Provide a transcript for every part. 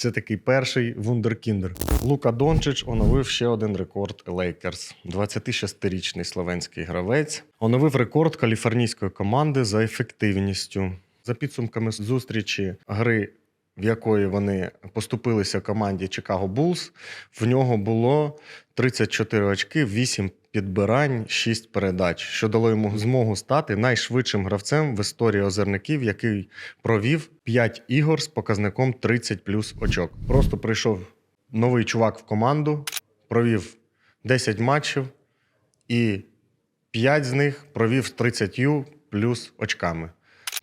Це такий перший вундеркіндер. Лука Дончич оновив ще один рекорд Лейкерс. 26-річний словенський гравець оновив рекорд каліфорнійської команди за ефективністю. За підсумками зустрічі гри, в якої вони поступилися команді Chicago Bulls, в нього було 34 очки, 8 підбирань, 6 передач, що дало йому змогу стати найшвидшим гравцем в історії озерників, який провів 5 ігор з показником 30 плюс очок. Просто прийшов новий чувак в команду, провів 10 матчів і 5 з них провів з 30 плюс очками.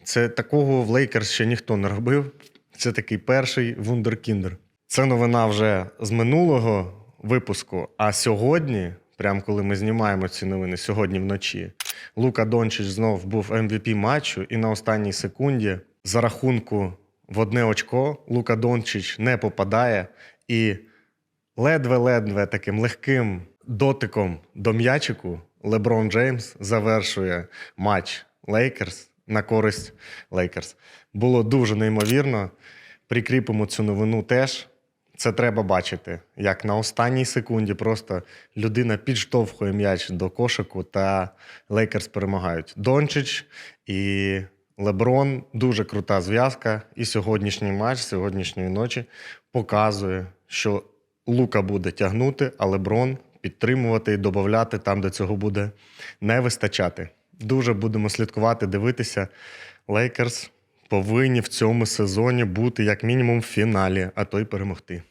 Це такого в Лейкерс ще ніхто не робив. Це такий перший вундеркіндер. Це новина вже з минулого випуску. А сьогодні, прямо коли ми знімаємо ці новини, сьогодні вночі, Лука Дончич знов був MVP матчу, і на останній секунді за рахунку в одне очко Лука Дончич не попадає і ледве-ледве таким легким дотиком до м'ячику Леброн Джеймс завершує матч Лейкерс на користь Лейкерс. Було дуже неймовірно. Прикріпимо цю новину теж. Це треба бачити, як на останній секунді просто людина підштовхує м'яч до кошику, та Лейкерс перемагають. Дончич і Леброн дуже крута зв'язка. І сьогоднішній матч, сьогоднішньої ночі показує, що Лука буде тягнути, а Леброн підтримувати і додати там, де цього буде не вистачати. Дуже будемо слідкувати, дивитися. Лейкерс повинні в цьому сезоні бути як мінімум в фіналі, а то й перемогти.